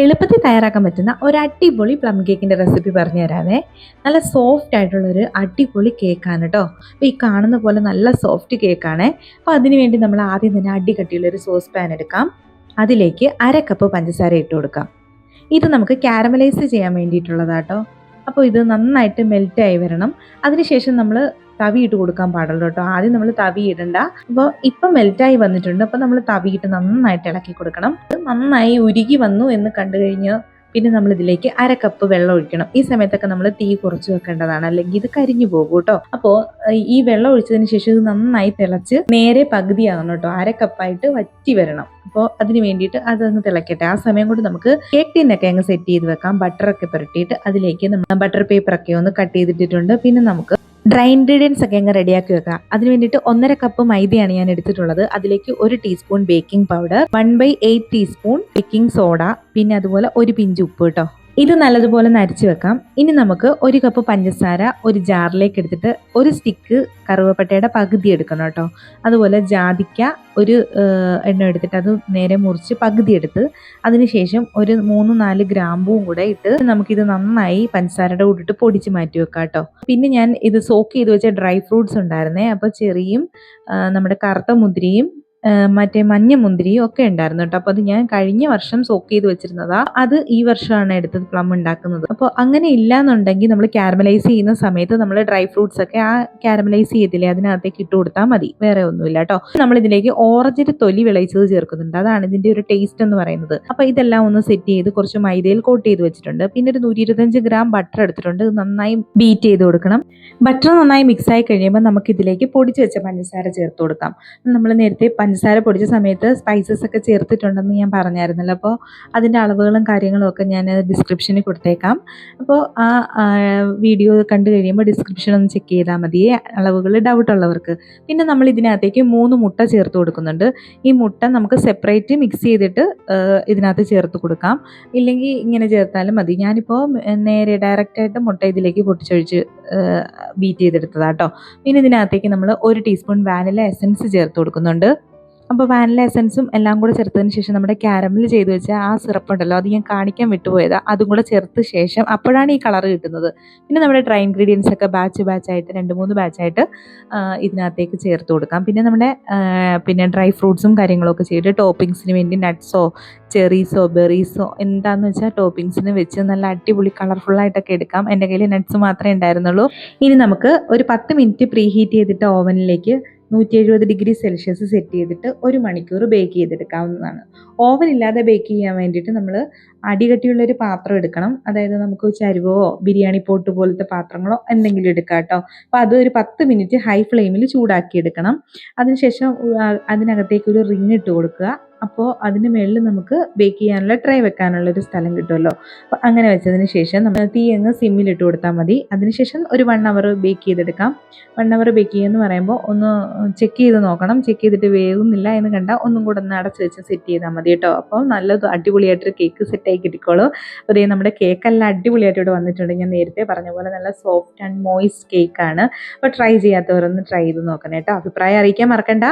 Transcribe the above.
എളുപ്പത്തിൽ തയ്യാറാക്കാൻ പറ്റുന്ന ഒരു അടിപൊളി പ്ലം കേക്കിന്റെ റെസിപ്പി പറഞ്ഞു തരാവേ. നല്ല സോഫ്റ്റ് ആയിട്ടുള്ളൊരു അടിപൊളി കേക്കാണ് കേട്ടോ അപ്പോൾ ഈ കാണുന്ന പോലെ നല്ല സോഫ്റ്റ് കേക്കാണ് അപ്പോൾ അതിന് വേണ്ടി നമ്മൾ ആദ്യം തന്നെ അടി കട്ടിയുള്ളൊരു സോസ് പാൻ എടുക്കാം. അതിലേക്ക് അര കപ്പ് പഞ്ചസാര ഇട്ട് കൊടുക്കാം. ഇത് നമുക്ക് കാരമലൈസ് ചെയ്യാൻ വേണ്ടിയിട്ടുള്ളതാട്ടോ അപ്പോൾ ഇത് നന്നായിട്ട് മെൽറ്റായി വരണം. അതിനുശേഷം നമ്മൾ തവി ഇട്ട് കൊടുക്കാൻ പാടുള്ളൂ കേട്ടോ. ആദ്യം നമ്മൾ തവി ഇടണ്ട. അപ്പോൾ ഇപ്പം മെൽറ്റായി വന്നിട്ടുണ്ട്. അപ്പോൾ നമ്മൾ തവിയിട്ട് നന്നായിട്ട് ഇളക്കി കൊടുക്കണം. നന്നായി ഉരുകി വന്നു എന്ന് കണ്ടു കഴിഞ്ഞ് പിന്നെ നമ്മൾ ഇതിലേക്ക് അര കപ്പ് വെള്ളം ഒഴിക്കണം. ഈ സമയത്തൊക്കെ നമ്മൾ തീ കുറച്ച് വെക്കേണ്ടതാണ്. അല്ലെങ്കിൽ ഇത് കരിഞ്ഞു പോകും കേട്ടോ. അപ്പോൾ ഈ വെള്ളം ഒഴിച്ചതിന് ശേഷം ഇത് നന്നായി തിളച്ച് നേരെ പകുതിയാകണം കേട്ടോ. അര കപ്പായിട്ട് വറ്റി വരണം. അപ്പോൾ അതിന് വേണ്ടിയിട്ട് അതങ്ങ് തിളക്കട്ടെ. ആ സമയം കൊണ്ട് നമുക്ക് കേക്ക് ടീനൊക്കെ അങ്ങ് സെറ്റ് ചെയ്ത് വെക്കാം. ബട്ടറൊക്കെ പുരട്ടിയിട്ട് അതിലേക്ക് നമ്മൾ ബട്ടർ പേപ്പറൊക്കെ ഒന്ന് കട്ട് ചെയ്തിട്ടിട്ടുണ്ട്. പിന്നെ നമുക്ക് ഡ്രൈ ഇൻഗ്രീഡിയൻസ് ഒക്കെ അങ്ങ് റെഡിയാക്കി വെക്കുക. അതിന് വേണ്ടിയിട്ട് ഒന്നര കപ്പ് മൈദയാണ് ഞാൻ എടുത്തിട്ടുള്ളത്. അതിലേക്ക് ഒരു teaspoon baking powder one by eight teaspoon baking soda പിന്നെ അതുപോലെ ഒരു പിഞ്ച് ഉപ്പ് കേട്ടോ. ഇത് നല്ലതുപോലെ നരിച്ചു വെക്കാം. ഇനി നമുക്ക് ഒരു കപ്പ് പഞ്ചസാര ഒരു ജാറിലേക്ക് എടുത്തിട്ട് ഒരു സ്റ്റിക്ക് കറുവപ്പട്ടയുടെ പകുതി എടുക്കണം കേട്ടോ. അതുപോലെ ജാതിക്ക ഒരു എണ്ണ എടുത്തിട്ട് അത് നേരെ മുറിച്ച് പകുതി എടുത്ത് അതിനുശേഷം ഒരു മൂന്ന് നാല് ഗ്രാമ്പും കൂടെ ഇട്ട് നമുക്കിത് നന്നായി പഞ്ചസാരയുടെ കൂടിട്ട് പൊടിച്ച് മാറ്റി വെക്കാം കേട്ടോ. പിന്നെ ഞാൻ ഇത് സോക്ക് ചെയ്ത് വെച്ച ഡ്രൈ ഫ്രൂട്ട്സ് ഉണ്ടായിരുന്നേ. അപ്പോൾ ചെറിയും നമ്മുടെ കറുത്ത മുന്തിരിയും മറ്റേ മഞ്ഞ മുന്തിരിയും ഒക്കെ ഉണ്ടായിരുന്നു കേട്ടോ. അപ്പോൾ അത് ഞാൻ കഴിഞ്ഞ വർഷം സോക്ക് ചെയ്ത് വെച്ചിരുന്നതാ. അത് ഈ വർഷമാണ് എടുത്തത് പ്ലം ഉണ്ടാക്കുന്നത്. അപ്പോൾ അങ്ങനെ ഇല്ലാന്നുണ്ടെങ്കിൽ നമ്മൾ കാരമലൈസ് ചെയ്യുന്ന സമയത്ത് നമ്മൾ ഡ്രൈ ഫ്രൂട്ട്സ് ഒക്കെ ആ കാരമലൈസ് ചെയ്തില്ലേ അതിനകത്തേക്ക് ഇട്ട് കൊടുത്താൽ മതി. വേറെ ഒന്നുമില്ല കേട്ടോ. നമ്മൾ ഇതിലേക്ക് ഓറഞ്ചിന്റെ തൊലി വിളയിച്ചത് ചേർക്കുന്നുണ്ട്. അതാണ് ഇതിന്റെ ഒരു ടേസ്റ്റ് എന്ന് പറയുന്നത്. അപ്പോൾ ഇതെല്ലാം ഒന്ന് സെറ്റ് ചെയ്ത് കുറച്ച് മൈദയിൽ കോട്ട് ചെയ്ത് വെച്ചിട്ടുണ്ട്. പിന്നെ ഒരു നൂറ്റി ഇരുപത്തഞ്ച് ഗ്രാം ബട്ടർ എടുത്തിട്ടുണ്ട് നന്നായി ബീറ്റ് ചെയ്ത് കൊടുക്കണം. ബട്ടർ നന്നായി മിക്സ് ആയി കഴിയുമ്പോൾ നമുക്ക് ഇതിലേക്ക് പൊടിച്ച് വെച്ച പഞ്ചസാര ചേർത്ത് കൊടുക്കാം. നമ്മൾ നേരത്തെ പഞ്ചസാര പൊടിച്ച സമയത്ത് സ്പൈസസ് ഒക്കെ ചേർത്തിട്ടുണ്ടെന്ന് ഞാൻ പറഞ്ഞായിരുന്നല്ലോ. അപ്പോൾ അതിന്റെ അളവുകളും കാര്യങ്ങളും ഒക്കെ ഞാൻ ഡിസ്ക്രിപ്ഷനിൽ കൊടുത്തേക്കാം. അപ്പോൾ ആ വീഡിയോ കണ്ടു കഴിയുമ്പോൾ ഡിസ്ക്രിപ്ഷൻ ഒന്ന് ചെക്ക് ചെയ്താൽ മതി. അളവുകൾ ഡൗട്ട് ഉള്ളവർക്ക്. പിന്നെ നമ്മൾ ഇതിനകത്തേക്ക് മൂന്ന് മുട്ട ചേർത്ത് കൊടുക്കുന്നുണ്ട്. ഈ മുട്ട നമുക്ക് സെപ്പറേറ്റ് മിക്സ് ചെയ്തിട്ട് ഇതിനകത്ത് ചേർത്ത് കൊടുക്കാം. ഇല്ലെങ്കിൽ ഇങ്ങനെ ചേർത്താലും മതി. ഞാനിപ്പോൾ നേരെ ഡയറക്റ്റായിട്ട് മുട്ട ഇതിലേക്ക് പൊട്ടിച്ചൊഴിച്ച് ബീറ്റ് ചെയ്തെടുത്തതാട്ടോ പിന്നെ ഇതിനകത്തേക്ക് നമ്മൾ ഒരു ടീസ്പൂൺ വാനില എസൻസ് ചേർത്ത് കൊടുക്കുന്നുണ്ട്. അപ്പോൾ വാനില എസൻസും എല്ലാം കൂടെ ചേർത്തതിന് ശേഷം നമ്മുടെ ക്യാരമിൽ ചെയ്ത് വെച്ച ആ സിറപ്പ് ഉണ്ടല്ലോ അത് ഞാൻ കാണിക്കാൻ വിട്ടുപോയത്. അതും കൂടെ ചേർത്ത ശേഷം അപ്പോഴാണ് ഈ കളർ കിട്ടുന്നത്. പിന്നെ നമ്മുടെ ഡ്രൈ ഇൻഗ്രീഡിയൻസ് ഒക്കെ ബാച്ച് ബാച്ചായിട്ട് രണ്ട് മൂന്ന് ബാച്ചായിട്ട് ഇതിനകത്തേക്ക് ചേർത്ത് കൊടുക്കാം. പിന്നെ നമ്മുടെ പിന്നെ ഡ്രൈ ഫ്രൂട്ട്സും കാര്യങ്ങളൊക്കെ ചെയ്തിട്ട് ടോപ്പിങ്സിന് വേണ്ടി നട്ട്സോ ചെറീസോ ബെറീസോ എന്താണെന്ന് വെച്ചാൽ ടോപ്പിങ്സിന് വെച്ച് നല്ല അടിപൊളി കളർഫുള്ളായിട്ടൊക്കെ എടുക്കാം. എന്റെ കയ്യിൽ നട്ട്സ് മാത്രമേ ഉണ്ടായിരുന്നുള്ളൂ. ഇനി നമുക്ക് ഒരു പത്ത് മിനിറ്റ് പ്രീ ഹീറ്റ് ചെയ്തിട്ട് ഓവനിലേക്ക് നൂറ്റി എഴുപത് ഡിഗ്രി സെൽഷ്യസ് സെറ്റ് ചെയ്തിട്ട് ഒരു മണിക്കൂർ ബേക്ക് ചെയ്തെടുക്കാവുന്നതാണ്. ഓവൻ ഇല്ലാതെ ബേക്ക് ചെയ്യാൻ വേണ്ടിയിട്ട് നമ്മൾ അടികട്ടിയുള്ളൊരു പാത്രം എടുക്കണം. അതായത് നമുക്ക് ചരുവോ ബിരിയാണി പോട്ട് പോലത്തെ പാത്രങ്ങളോ എന്തെങ്കിലും എടുക്കാം കേട്ടോ. അപ്പോൾ അത് ഒരു പത്ത് മിനിറ്റ് ഹൈ ഫ്ലെയിമിൽ ചൂടാക്കി എടുക്കണം അതിനുശേഷം അതിനകത്തേക്ക് ഒരു റിങ് ഇട്ട് കൊടുക്കുക. അപ്പോൾ അതിന് മുകളിൽ നമുക്ക് ബേക്ക് ചെയ്യാനുള്ള ട്രൈ വെക്കാനുള്ള ഒരു സ്ഥലം കിട്ടുമല്ലോ. അപ്പോൾ അങ്ങനെ വെച്ചതിന് ശേഷം നമ്മൾ തീ അങ്ങ് സിമ്മിലിട്ട് കൊടുത്താൽ മതി. അതിനുശേഷം ഒരു വൺ അവർ ബേക്ക് ചെയ്തെടുക്കാം. വൺ അവർ ബേക്ക് ചെയ്യുമെന്ന് പറയുമ്പോൾ ഒന്ന് ചെക്ക് ചെയ്ത് നോക്കണം. ചെക്ക് ചെയ്തിട്ട് വേവുന്നില്ല എന്ന് കണ്ടാൽ ഒന്നും കൂടെ ഒന്ന് അടച്ച് വെച്ച് സെറ്റ് ചെയ്താൽ മതി കേട്ടോ. അപ്പോൾ നല്ല അടിപൊളിയായിട്ടൊരു കേക്ക് സെറ്റായി കിട്ടിക്കോളൂ. അപ്പോൾ ഇതേ നമ്മുടെ കേക്കെല്ലാം അടിപൊളിയായിട്ട് ഇവിടെ വന്നിട്ടുണ്ട്. ഞാൻ നേരത്തെ പറഞ്ഞ പോലെ നല്ല സോഫ്റ്റ് ആൻഡ് മോയിസ്റ്റ് കേക്കാണ് അപ്പോൾ ട്രൈ ചെയ്യാത്തവരൊന്ന് ട്രൈ ചെയ്ത് നോക്കണം കേട്ടോ. അഭിപ്രായം അറിയിക്കാൻ മറക്കണ്ട.